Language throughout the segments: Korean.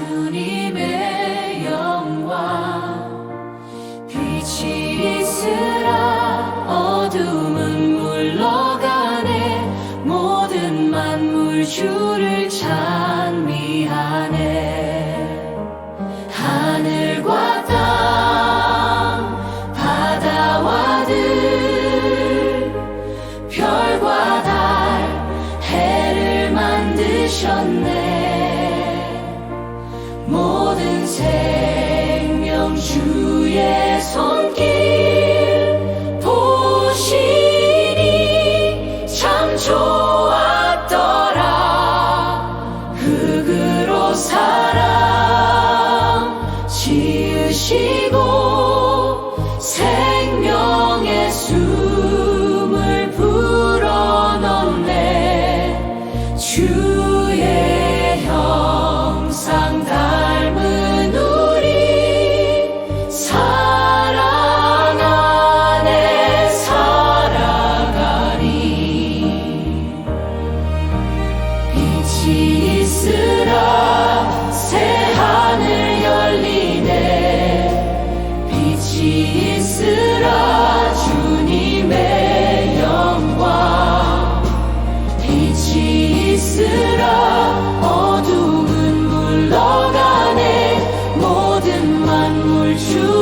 주님의 영광. 빛이 있으라 어둠은 물러가네. 모든 만물 주를 찬미하네. Juliet. true.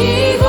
一步